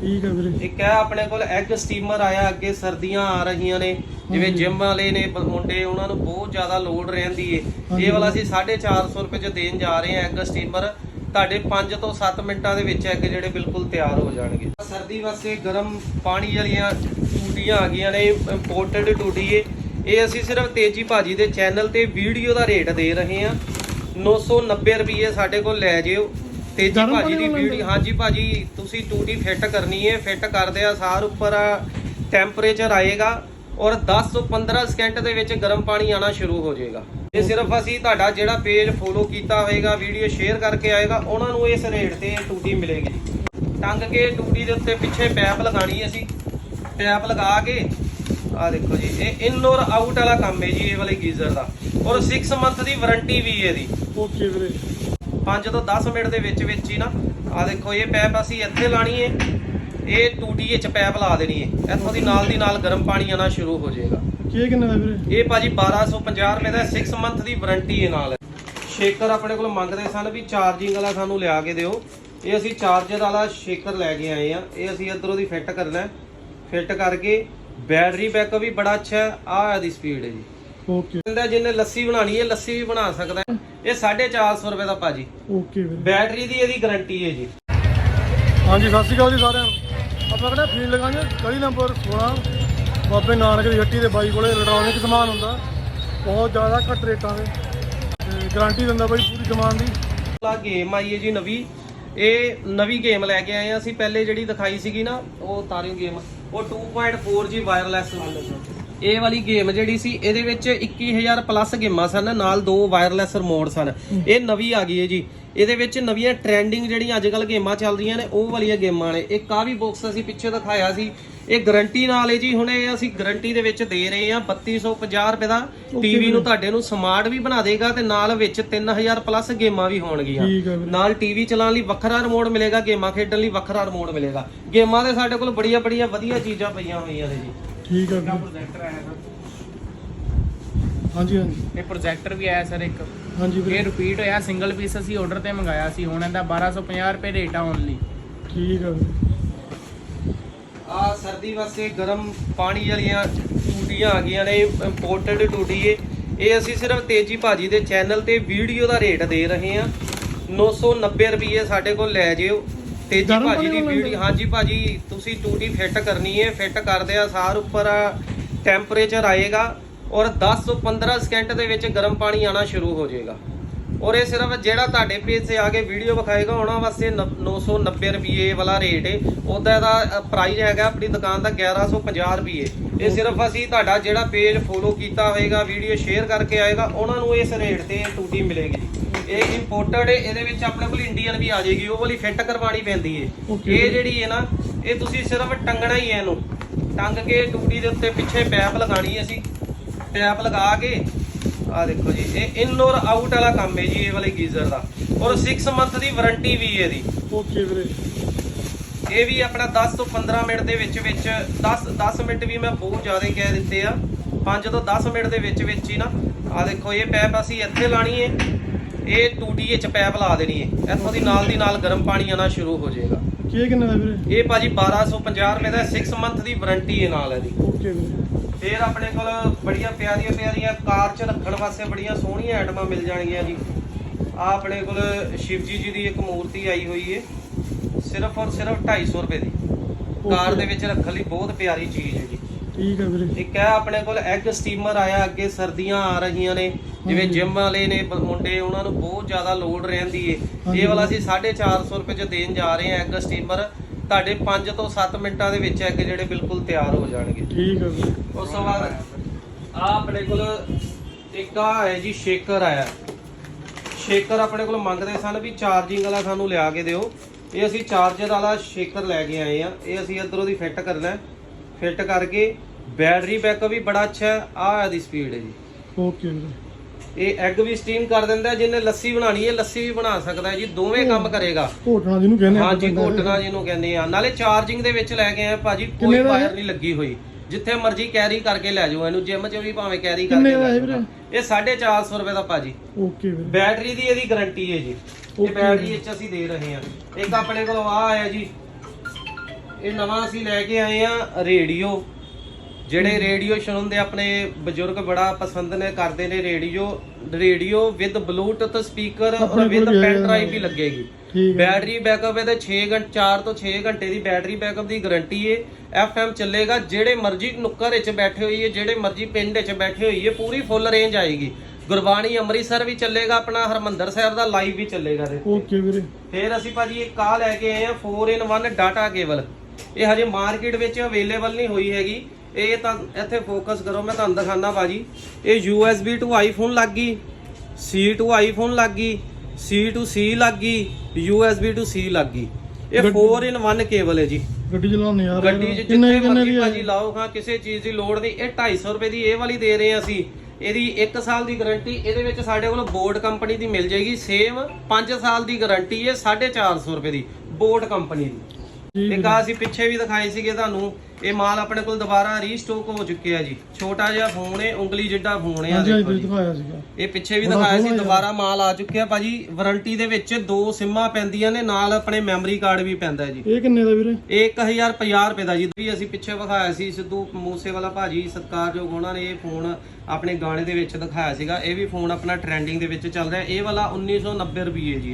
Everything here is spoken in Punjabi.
ਠੀਕ ਹੈ ਵੀਰੇ। ਇੱਕ ਹੈ ਆਪਣੇ ਕੋਲ ਐਗ ਸਟੀਮਰ ਆਇਆ ਅੱਗੇ ਸਰਦੀਆਂ ਆ ਰਹੀਆਂ ਨੇ ਜਿਵੇਂ। ਜਿਮ ਵਾਲੇ ਨੇ ਬ- ਮੁੰਡੇ ਉਹਨਾਂ ਨੂੰ ਬਹੁਤ ਜ਼ਿਆਦਾ ਲੋਡ ਰਹਿੰਦੀ ਏ। ਇਹ ਵਾਲਾ ਅਸੀਂ 450 ਰੁਪਏ ਚ ਦੇਣ ਜਾ ਰਹੇ ਹਾਂ ਐਗ ਸਟੀਮਰ ਤੁਹਾਡੇ 5 ਤੋਂ 7 ਮਿੰਟਾਂ ਦੇ ਵਿੱਚ ਐਗ ਜਿਹੜੇ ਬਿਲਕੁਲ ਤਿਆਰ ਹੋ ਜਾਣਗੇ। ਸਰਦੀ ਵਾਸਤੇ ਗਰਮ ਪਾਣੀ ਵਾਲੀਆਂ ਟੂਟੀਆਂ ਆ ਗਈਆਂ ਨੇ ਇੰਪੋਰਟਡ ਟੂਟੀ ਏ। ਇਹ ਅਸੀਂ ਸਿਰਫ ਤੇਜੀ ਭਾਜੀ ਦੇ ਚੈਨਲ ਤੇ ਵੀਡੀਓ ਦਾ ਰੇਟ ਦੇ ਰਹੇ ਹਾਂ। 990 ਰੁਪਏ ਸਾਡੇ ਕੋਲ ਲੈ ਜਿਓ। ਤੇਜੀ ਗਰਮ ਭਾਜੀ ਦੀ ਵੀਡੀਓ ਹਾਂਜੀ ਭਾਜੀ ਤੁਸੀਂ ਟੂਟੀ ਫਿੱਟ ਕਰਨੀ ਹੈ ਫਿੱਟ ਕਰਦੇ ਆ ਸਾਰ ਉੱਪਰ ਟੈਂਪਰੇਚਰ ਆਏਗਾ ਔਰ 10 ਤੋਂ 15 ਸਕਿੰਟ ਦੇ ਵਿੱਚ ਗਰਮ ਪਾਣੀ ਆਣਾ ਸ਼ੁਰੂ ਹੋ ਜਾਏਗਾ। ਇਹ ਸਿਰਫ ਅਸੀਂ ਤੁਹਾਡਾ ਜਿਹੜਾ ਪੇਜ ਫੋਲੋ ਕੀਤਾ ਹੋਏਗਾ ਵੀਡੀਓ ਸ਼ੇਅਰ ਕਰਕੇ ਆਏਗਾ ਉਹਨਾਂ ਨੂੰ ਇਸ ਰੇਟ ਤੇ ਟੂਟੀ ਮਿਲੇਗੀ ਟੰਗ ਕੇ ਟੂਟੀ ਦੇ ਉੱਤੇ ਪਿੱਛੇ ਪੈਪ ਲਗਾਣੀ ਹੈ ਅਸੀਂ। ਪੈਪ ਲਗਾ ਕੇ ਆ ਦੇਖੋ ਜੀ ਇਹ ਇਨ ਔਰ ਆਊਟ ਵਾਲਾ ਕੰਮ ਹੈ ਜੀ ਇਹ ਵਾਲੇ ਗੀਜ਼ਰ ਦਾ। ਔਰ 6 ਮੰਥ ਦੀ ਵਾਰੰਟੀ ਵੀ ਹੈ ਇਹਦੀ। ਓਕੇ ਵੀਰੇ। 5 ਤੋਂ 10 ਮਿੰਟ ਦੇ ਵਿੱਚ ਵਿੱਚ ਹੀ ਨਾ ਆ ਦੇਖੋ ਇਹ ਪੈਪ ਅਸੀਂ ਇੱਥੇ ਲਾਣੀ ਹੈ ਇਹ ਟੂਟੀ ਵਿੱਚ ਪੈਪ ਲਾ ਦੇਣੀ ਹੈ ਇੱਥੋਂ ਦੀ ਨਾਲ ਦੀ ਨਾਲ ਗਰਮ ਪਾਣੀ ਆਣਾ ਸ਼ੁਰੂ ਹੋ ਜਾਏਗਾ। ਕੀ ਕਿੰਨੇ ਦਾ ਵੀਰੇ? ਇਹ ਭਾਜੀ 1250 ਰੁਪਏ ਦਾ 6 ਮੰਥ ਦੀ ਵਾਰੰਟੀ ਹੈ ਨਾਲ। ਸ਼ੇਕਰ ਆਪਣੇ ਕੋਲ ਮੰਗਦੇ ਸਨ ਵੀ ਚਾਰਜਿੰਗ ਵਾਲਾ ਸਾਨੂੰ ਲਿਆ ਕੇ ਦਿਓ। ਇਹ ਅਸੀਂ ਚਾਰਜਰ ਵਾਲਾ ਸ਼ੇਕਰ ਲੈ ਕੇ ਆਏ ਆ। ਇਹ ਅਸੀਂ ਇਧਰੋਂ ਦੀ ਫਿੱਟ ਕਰਨਾ ਫਿੱਟ ਕਰਕੇ ਬੈਟਰੀ ਬੈਕਅਪ ਵੀ ਬੜਾ ਅੱਛਾ ਹੈ। ਆ ਇਹਦੀ ਸਪੀਡ ਹੈ ਜੀ। ਓਕੇ ਜਿਹਨੇ ਲੱਸੀ ਬਣਾਣੀ ਹੈ ਲੱਸੀ ਵੀ ਬਣਾ ਸਕਦਾ ਹੈ। ਇਹ 450 ਰੁਪਏ ਦਾ ਭਾਜੀ। ਓਕੇ ਵੀਰੇ। ਬੈਟਰੀ ਦੀ ਇਹਦੀ ਗਾਰੰਟੀ ਹੈ ਜੀ। ਹਾਂਜੀ ਸਤਿ ਸ਼੍ਰੀ ਅਕਾਲ ਜੀ ਸਾਰਿਆਂ ਨੂੰ। ਆਪਾਂ ਕਿਹੜਾ ਫੀਲ ਲਗਾਉਂਦੇ ਗਲੀ ਨੰਬਰ 16 ਬਾਬੇ ਨਾਨਕ ਦੀ ਹੱਟੀ ਦੇ ਬਾਈ ਕੋਲੇ ਇਲੈਕਟ੍ਰੋਨਿਕ ਸਮਾਨ ਹੁੰਦਾ। ਬਹੁਤ ਜ਼ਿਆਦਾ ਘੱਟ ਰੇਟਾਂ ਦੇ ਤੇ ਗਾਰੰਟੀ ਦਿੰਦਾ ਬਾਈ ਪੂਰੀ ਸਮਾਨ ਦੀ। ਆ ਗੇਮ ਆਈ ਹੈ ਜੀ ਨਵੀਂ। ਇਹ ਨਵੀਂ ਗੇਮ ਲੈ ਕੇ ਆਏ ਆ ਅਸੀਂ ਪਹਿਲੇ ਜਿਹੜੀ ਦਿਖਾਈ ਸੀਗੀ ਨਾ ਉਹ ਤਾਰਿਓ ਗੇਮ ਉਹ 2.4G ਵਾਇਰਲੈਸ ਇਹ ਵਾਲੀ ਗੇਮ ਜਿਹੜੀ ਸੀ ਇਹਦੇ ਵਿੱਚ 21000 ਪਲੱਸ ਗੇਮਾਂ ਸਨ ਨਾਲ ਦੋ ਵਾਇਰਲੈਸ ਰਿਮੋਟ ਸਨ। ਇਹ ਨਵੀਂ ਆ ਗਈ ਹੈ ਜੀ। ਇਹਦੇ ਵਿੱਚ ਨਵੀਆਂ ਟ੍ਰੈਂਡਿੰਗ ਜਿਹੜੀਆਂ ਅੱਜ ਕੱਲ ਗੇਮਾਂ ਚੱਲ ਰਹੀਆਂ ਨੇ ਉਹ ਵਾਲੀਆਂ ਗੇਮਾਂ ਨੇ। ਇੱਕ ਆ ਵੀ ਬਾਕਸ ਅਸੀਂ ਪਿੱਛੇ ਦਿਖਾਇਆ ਸੀ। ਇਹ ਗਾਰੰਟੀ ਨਾਲ ਹੈ ਜੀ ਹੁਣ ਇਹ ਅਸੀਂ ਗਾਰੰਟੀ ਦੇ ਵਿੱਚ ਦੇ ਰਹੇ ਹਾਂ 3250 ਰੁਪਏ ਦਾ। ਟੀਵੀ ਨੂੰ ਤੁਹਾਡੇ ਨੂੰ ਸਮਾਰਟ ਵੀ ਬਣਾ ਦੇਗਾ ਤੇ ਨਾਲ ਵਿੱਚ 3000 ਪਲੱਸ ਗੇਮਾਂ ਵੀ ਹੋਣਗੀਆਂ। ਨਾਲ ਟੀਵੀ ਚਲਾਉਣ ਲਈ ਵੱਖਰਾ ਰਿਮੋਟ ਮਿਲੇਗਾ ਗੇਮਾਂ ਖੇਡਣ ਲਈ ਵੱਖਰਾ ਰਿਮੋਟ ਮਿਲੇਗਾ। ਗੇਮਾਂ ਦੇ ਸਾਡੇ ਕੋਲ ਬੜੀਆਂ ਬੜੀਆਂ ਵਧੀਆ ਚੀਜ਼ਾਂ ਪਈਆਂ ਹੋਈਆਂ ਨੇ ਜੀ। ਠੀਕ ਹੈ ਵੀਰੇ ਪ੍ਰੋਜੈਕਟਰ ਆਇਆ ਸਰ? ਹਾਂਜੀ ਹਾਂਜੀ। ਇਹ ਪ੍ਰੋਜੈਕਟਰ ਵੀ ਆਇਆ ਸਰ ਇੱਕ। ਹਾਂਜੀ ਇਹ ਵੀਰੇ ਰਿਪੀਟ ਹੋਇਆ ਸਿੰਗਲ ਪੀਸ ਅਸੀਂ ਆਰਡਰ ਤੇ ਮੰਗਾਇਆ ਸੀ। ਹੁਣ ਇਹਦਾ 1250 ਰੁਪਏ ਰੇਟ ਆ ਓਨਲੀ ਠੀਕ ਹੈ ਵੀਰੇ ਆ ਸਰਦੀ ਵਾਸਤੇ ਗਰਮ ਪਾਣੀ ਵਾਲੀਆਂ ਟੂਟੀਆਂ ਆ ਗਈਆਂ ਨੇ ਇੰਪੋਰਟਡ ਟੂਟੀ ਏ। ਇਹ ਅਸੀਂ ਸਿਰਫ ਤੇਜੀ ਭਾਜੀ ਦੇ ਚੈਨਲ ਤੇ ਵੀਡੀਓ ਦਾ ਰੇਟ ਦੇ ਰਹੇ ਹਾਂ। 990 ਰੁਪਏ ਸਾਡੇ ਕੋਲ ਲੈ ਜਿਓ। ਤੇਜੀ ਗਰਮ ਭਾਜੀ ਪਾਣੀ ਦੀ ਵਾਲਾ ਵੀਡੀਓ ਹਾਂਜੀ ਭਾਜੀ ਤੁਸੀਂ ਟੂਟੀ ਫਿੱਟ ਕਰਨੀ ਹੈ ਫਿੱਟ ਕਰਦੇ ਆ ਸਾਰ ਉੱਪਰ ਟੈਂਪਰੇਚਰ ਆਏਗਾ ਔਰ 10 ਤੋਂ 15 ਸਕਿੰਟ ਦੇ ਵਿੱਚ ਗਰਮ ਪਾਣੀ ਆਣਾ ਸ਼ੁਰੂ ਹੋ ਜਾਏਗਾ। ਔਰ ਇਹ ਸਿਰਫ ਜਿਹੜਾ ਤੁਹਾਡੇ ਪੇਜ ਤੇ ਆ ਕੇ ਵੀਡੀਓ ਵਿਖਾਏਗਾ ਉਹਨਾਂ ਵਾਸਤੇ ਨ- 990 ਰੁਪਏ ਵਾਲਾ ਰੇਟ ਹੈ ਉਹਦਾ ਦਾ ਪ੍ਰਾਈਸ ਹੈਗਾ ਆਪਣੀ ਦੁਕਾਨ ਦਾ 1150 ਰੁਪਏ। ਇਹ ਸਿਰਫ ਅਸੀਂ ਤੁਹਾਡਾ ਜਿਹੜਾ ਪੇਜ ਫੋਲੋ ਕੀਤਾ ਹੋਏਗਾ ਵੀਡੀਓ ਸ਼ੇਅਰ ਕਰਕੇ ਆਏਗਾ ਉਹਨਾਂ ਨੂੰ ਇਸ ਰੇਟ ਤੇ ਟੂਟੀ ਮਿਲੇਗੀ। ਇਹ ਇੰਪੋਰਟਡ ਹੈ ਇਹਦੇ ਵਿੱਚ ਆਪਣੇ ਕੋਲ ਇੰਡੀਅਨ ਵੀ ਆ ਜਾਏਗੀ ਉਹ ਵਾਲੀ ਫਿੱਟ ਕਰਵਾਉਣੀ ਪੈਂਦੀ ਹੈ। Okay. ਇਹ ਜਿਹੜੀ ਹੈ ਨਾ ਇਹ ਤੁਸੀਂ ਸਿਰਫ ਟੰਗਣਾ ਹੀ ਹੈ ਇਹਨੂੰ। ਟੰਗ ਕੇ ਟੂਟੀ ਦੇ ਉੱਤੇ ਪਿੱਛੇ ਪੈਪ ਲਗਾਣੀ ਹੈ ਅਸੀਂ। ਪੈਪ ਲਗਾ ਕੇ ਆ ਦੇਖੋ ਜੀ ਇਹ ਇਨ ਔਰ ਆਊਟ ਵਾਲਾ ਕੰਮ ਹੈ ਜੀ ਇਹ ਵਾਲੇ ਗੀਜ਼ਰ ਦਾ। ਔਰ 6 ਮੰਥ ਦੀ ਵਾਰੰਟੀ ਵੀ ਹੈ ਇਹਦੀ। ਓਕੇ ਵੀਰੇ। ਇਹ ਵੀ ਆਪਣਾ 10 ਤੋਂ 15 ਮਿੰਟ ਦੇ ਵਿੱਚ ਵਿੱਚ 10 10 ਮਿੰਟ ਵੀ ਮੈਂ ਬਹੁਤ ਜ਼ਿਆਦਾ ਕਹਿ ਦਿੱਤੇ ਆ। 5 ਤੋਂ 10 ਮਿੰਟ ਦੇ ਵਿੱਚ ਵਿੱਚ ਹੀ ਨਾ। ਆ ਦੇਖੋ ਇਹ ਪੈਪ ਅਸੀਂ ਇੱਥੇ ਲਾਣੀ ਹੈ। ਇਹ ਟੂਟੀ ਵਿੱਚ ਪੈਪ ਲਾ ਦੇਣੀ ਹੈ। ਇੱਥੋਂ ਦੀ ਨਾਲ ਦੀ ਨਾਲ ਗਰਮ ਪਾਣੀ ਆਣਾ ਸ਼ੁਰੂ ਹੋ ਜਾਏਗਾ। ਕੀ ਕਿੰਨੇ ਦਾ ਵੀਰੇ? ਇਹ ਭਾਜੀ 1250 ਰੁਪਏ ਦਾ 6 ਮੰਥ ਦੀ ਵਾਰੰਟੀ ਹੈ ਨਾਲ ਇਹਦੀ। ਓਕੇ ਵੀਰੇ। ਫੇਰ ਆਪਣੇ ਕੋਲ ਬੜੀਆਂ ਪਿਆਰੀਆਂ ਪਿਆਰੀਆਂ ਕਾਰ 'ਚ ਰੱਖਣ ਵਾਸਤੇ ਬੜੀਆਂ ਸੋਹਣੀਆਂ ਆਈਟਮਾਂ ਮਿਲ ਜਾਣਗੀਆਂ ਜੀ। ਆ ਆਪਣੇ ਕੋਲ ਸ਼ਿਵਜੀ ਜੀ ਦੀ ਇੱਕ ਮੂਰਤੀ ਆਈ ਹੋਈ ਏ ਸਿਰਫ ਔਰ ਸਿਰਫ 250 ਰੁਪਏ ਦੀ। ਕਾਰ ਦੇ ਵਿੱਚ ਰੱਖਣ ਲਈ ਬਹੁਤ ਪਿਆਰੀ ਚੀਜ਼ ਹੈ ਜੀ। ਠੀਕ ਹੈ ਵੀਰੇ। ਇੱਕ ਹੈ ਆਪਣੇ ਕੋਲ ਐਗ ਸਟੀਮਰ ਆਇਆ ਅੱਗੇ ਸਰਦੀਆਂ ਆ ਰਹੀਆਂ ਨੇ ਜਿਵੇਂ। ਜਿਮ ਵਾਲੇ ਨੇ ਬ- ਮੁੰਡੇ ਉਹਨਾਂ ਨੂੰ ਬਹੁਤ ਜ਼ਿਆਦਾ ਲੋਡ ਰਹਿੰਦੀ ਏ। ਇਹ ਵਾਲਾ ਅਸੀਂ 450 ਰੁਪਏ ਚ ਦੇਣ ਜਾ ਰਹੇ ਹਾਂ ਐਗ ਸਟੀਮਰ ਤੁਹਾਡੇ 5 ਤੋਂ 7 ਮਿੰਟਾਂ ਦੇ ਵਿੱਚ ਐਗ ਜਿਹੜੇ ਬਿਲਕੁਲ ਤਿਆਰ ਹੋ ਜਾਣਗੇ। ਠੀਕ ਹੈ ਵੀਰੇ। ਉਸ ਤੋਂ ਬਾਅਦ ਆ ਆਪਣੇ ਕੋਲ ਇੱਕ ਆ ਹੈ ਜੀ ਸ਼ੇਕਰ ਆਇਆ। ਸ਼ੇਕਰ ਆਪਣੇ ਕੋਲ ਮੰਗਦੇ ਸਨ ਵੀ ਚਾਰਜਿੰਗ ਵਾਲਾ ਸਾਨੂੰ ਲਿਆ ਕੇ ਦਿਓ। ਇਹ ਅਸੀਂ ਚਾਰਜਰ ਵਾਲਾ ਸ਼ੇਕਰ ਲੈ ਕੇ ਆਏ ਆ ਇਹ ਅਸੀਂ ਇਧਰੋਂ ਦੀ ਫਿੱਟ ਕਰਨਾ ਹੈ। ਫਿੱਟ ਕਰਕੇ ਬੈਟਰੀ ਬੈਕਅਪ ਵੀ ਬੜਾ ਅੱਛਾ ਹੈ ਆ ਇਹਦੀ ਸਪੀਡ ਹੈ ਜੀ। ਓਕੇ ਇਹ ਐਗ ਵੀ ਸਟੀਮ ਕਰ ਦਿੰਦਾ ਜਿਹਨੇ ਲੱਸੀ ਬਣਾਣੀ ਹੈ ਲੱਸੀ ਵੀ ਬਣਾ ਸਕਦਾ ਹੈ ਜੀ ਦੋਵੇਂ ਕੰਮ ਕਰੇਗਾ। ਘੋਟਣਾ ਜਿਹਨੂੰ ਕਹਿੰਦੇ ਆਪਾਂ ਹਾਂਜੀ ਪਿੰਡਾਂ 'ਚ। ਘੋਟਣਾ ਜਿਹਨੂੰ ਕਹਿੰਦੇ ਆ। ਨਾਲੇ ਚਾਰਜਿੰਗ ਦੇ ਵਿੱਚ ਲੈ ਕੇ ਆਏ ਭਾਜੀ ਕੋਈ ਕਿੰਨੇ ਦਾ ਵਾਇਰ ਇਹ? ਨਹੀਂ ਲੱਗੀ ਹੋਈ। ਜਿੱਥੇ ਮਰਜ਼ੀ ਕੈਰੀ ਕਰਕੇ ਲੈ ਜਾਓ ਇਹਨੂੰ ਜਿਮ 'ਚ ਵੀ ਭਾਵੇਂ ਕੈਰੀ ਕਿੰਨੇ ਕਰਕੇ ਦਾ ਲੈ ਇਹ ਜਾਓ? ਇਹ 450 ਰੁਪਏ ਦਾ ਭਾਜੀ। ਓਕੇ ਵੀਰੇ। ਬੈਟਰੀ ਦੀ ਇਹਦੀ ਗਾਰੰਟੀ ਹੈ ਜੀ। ਇਹ Okay. ਬੈਟਰੀ ਵਿੱਚ ਅਸੀਂ ਦੇ ਰਹੇ ਹਾਂ। ਇੱਕ ਆਪਣੇ ਕੋਲ ਆ ਆਇਆ ਜੀ ਇਹ ਨਵਾਂ ਅਸੀਂ ਲੈ ਕੇ ਆਏ ਆ ਰੇਡੀਓ। ਜਿਹੜੇ ਰੇਡੀਓ ਸੁਣਦੇ ਆਪਣੇ ਬਜ਼ੁਰਗ ਬੜਾ ਪਸੰਦ ਨੇ ਕਰਦੇ ਨੇ radio. Radio with bluetooth speaker ਔਰ ਵਿਦ ਪੈਨ। ਡਰਾਈਵ ਵੀ ਲੱਗੇਗੀ। ਬੈਟਰੀ ਬੈਕਅਪ ਇਹਦੇ 6 ਘੰਟੇ 4 ਤੋਂ 6 ਘੰਟੇ ਦੀ ਬੈਟਰੀ ਬੈਕਅਪ ਦੀ ਗਾਰੰਟੀ ਏ। FM ਚੱਲੇਗਾ ਜਿਹੜੇ ਮਰਜ਼ੀ ਨੁੱਕਰ ਵਿੱਚ ਬੈਠੇ ਹੋਈਏ ਜਿਹੜੇ ਮਰਜ਼ੀ ਪਿੰਡ ਵਿੱਚ ਬੈਠੇ ਹੋਈਏ ਪੂਰੀ ਫੁੱਲ ਰੇਂਜ ਆਏਗੀ। ਗੁਰਬਾਣੀ ਅੰਮ੍ਰਿਤਸਰ ਵੀ ਚੱਲੇਗਾ ਆਪਣਾ ਹਰਮੰਦਰ ਸਾਹਿਬ ਦਾ ਲਾਈਵ ਵੀ ਚੱਲੇਗਾ। ਓਕੇ ਵੀਰੇ। ਫਿਰ ਅਸੀਂ ਭਾਜੀ ਇੱਕ ਆ ਲੈ ਕੇ ਆਏ ਆ 4 in 1 ਡਾਟਾ ਕੇਬਲ ਇਹ ਹਜੇ ਮਾਰਕੀਟ ਵਿੱਚ ਅਵੇਲੇਬਲ ਨਹੀਂ ਹੋਈ ਹੈਗੀ। ਇਹ ਤਾਂ ਇੱਥੇ ਫੋਕਸ ਕਰੋ ਮੈਂ ਤੁਹਾਨੂੰ ਦਿਖਾਣਾ ਭਾਜੀ। ਇਹ USB to iPhone ਲੱਗ ਗਈ C to iPhone ਲੱਗ ਗਈ C to C ਲੱਗ ਗਈ USB to C ਲੱਗ ਗਈ। ਇਹ 4 in 1 ਕੇਬਲ ਹੈ ਜੀ। ਗੱਡੀ ਚਲਾਉਣੇ ਯਾਰ। ਗੱਡੀ 'ਚ ਕਿੰਨੇ ਜਿੱਥੇ ਕਿੰਨੇ ਦੀ ਭਾਜੀ ਲਾਓ ਹਾਂ ਕਿਸੇ ਚੀਜ਼ ਦੀ ਲੋੜ ਨਹੀਂ। ਇਹ 250 ਰੁਪਏ ਦੀ ਇਹ ਵਾਲੀ ਦੇ ਰਹੇ ਹਾਂ ਅਸੀਂ। ਇਹਦੀ 1 ਸਾਲ ਦੀ ਗਾਰੰਟੀ ਇਹਦੇ ਵਿੱਚ ਸਾਡੇ ਕੋਲ ਬੋਰਡ ਕੰਪਨੀ ਦੀ ਮਿਲ ਜਾਏਗੀ। ਸੇਮ 5 ਸਾਲ ਦੀ ਗਾਰੰਟੀ ਹੈ 450 ਰੁਪਏ ਦੀ ਬੋਰਡ ਕੰਪਨੀ ਦੀ। ਇੱਕ ਆ ਅਸੀਂ ਪਿੱਛੇ ਵੀ ਦਿਖਾਏ ਸੀਗੇ ਤੁਹਾਨੂੰ ਇਹ ਮਾਲ ਆਪਣੇ ਕੋਲ ਦੁਬਾਰਾ ਰੀਸਟਾਕ ਹੋ ਚੁੱਕਿਆ ਜੀ। ਛੋਟਾ ਜਿਹਾ ਫੋਨ ਹੈ ਉਂਗਲੀ ਜਿੱਡਾ ਫੋਨ ਹੈ ਆ ਹਾਂਜੀ ਦੇਖੋ ਹਾਂਜੀ ਜੀ। ਦਿਖਾਇਆ ਸੀਗਾ। ਇਹ ਪਿੱਛੇ ਵੀ ਦਿਖਾਇਆ ਸੀ। ਦੁਬਾਰਾ ਮਾਲ ਆ ਚੁੱਕਿਆ। ਭਾਜੀ ਵਾਰੰਟੀ ਦੇ ਵਿੱਚ ਦੋ ਸਿੰਮਾਂ ਪੈਂਦੀਆਂ ਨੇ ਨਾਲ ਆਪਣੇ ਮੈਮਰੀ ਕਾਰਡ ਵੀ ਪੈਂਦਾ ਜੀ। ਇਹ ਕਿੰਨੇ ਦਾ ਵੀਰੇ? ਇਹ 1050 ਰੁਪਏ ਦਾ ਜੀ। ਵੀ ਅਸੀਂ ਪਿੱਛੇ ਵਿਖਾਇਆ ਸੀ ਸਿੱਧੂ ਮੂਸੇ ਵਾਲਾ ਭਾਜੀ ਸਤਕਾਰਯੋਗ ਉਹਨਾਂ ਨੇ ਇਹ ਫੋਨ ਆਪਣੇ ਗਾਣੇ ਦੇ ਵਿੱਚ ਦਿਖਾਇਆ ਸੀਗਾ। ਇਹ ਵੀ ਫੋਨ ਆਪਣਾ ਟ੍ਰੈਂਡਿੰਗ ਦੇ ਵਿੱਚ ਚੱਲ ਰਿਹਾ। ਇਹ ਵਾਲਾ 1990 ਰੁਪਏ ਜੀ।